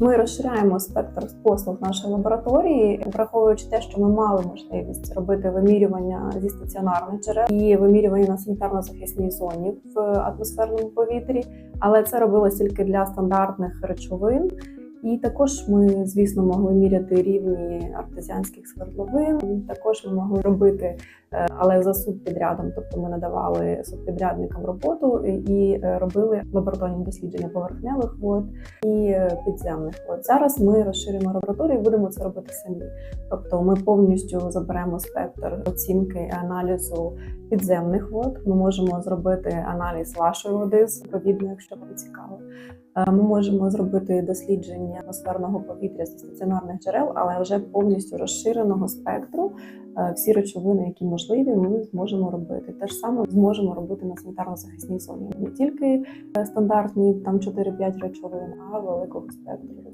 Ми розширяємо спектр послуг нашої лабораторії, враховуючи те, що ми мали можливість робити вимірювання зі стаціонарних джерел і вимірювання на санітарно-захисній зоні в атмосферному повітрі, але це робилось тільки для стандартних речовин. І також ми, звісно, могли міряти рівні артезіанських свердловин. Також ми могли робити, але за субпідрядом, тобто ми надавали субпідрядникам роботу і е, робили лабораторні дослідження поверхневих вод і е, підземних вод. Зараз ми розширимо лабораторію будемо це робити самі. Тобто, ми повністю заберемо спектр оцінки і аналізу підземних вод. Ми можемо зробити аналіз вашої води відповідно, якщо вам цікаво. Е, Ми можемо зробити дослідження атмосферного повітря зі стаціонарних джерел, але вже повністю розширеного спектру. Е, Всі речовини, які можливі, ми зможемо робити. Те ж саме зможемо робити на санітарно-захисній зоні. Не тільки е, стандартні там 4-5 речовин, а великого спектру.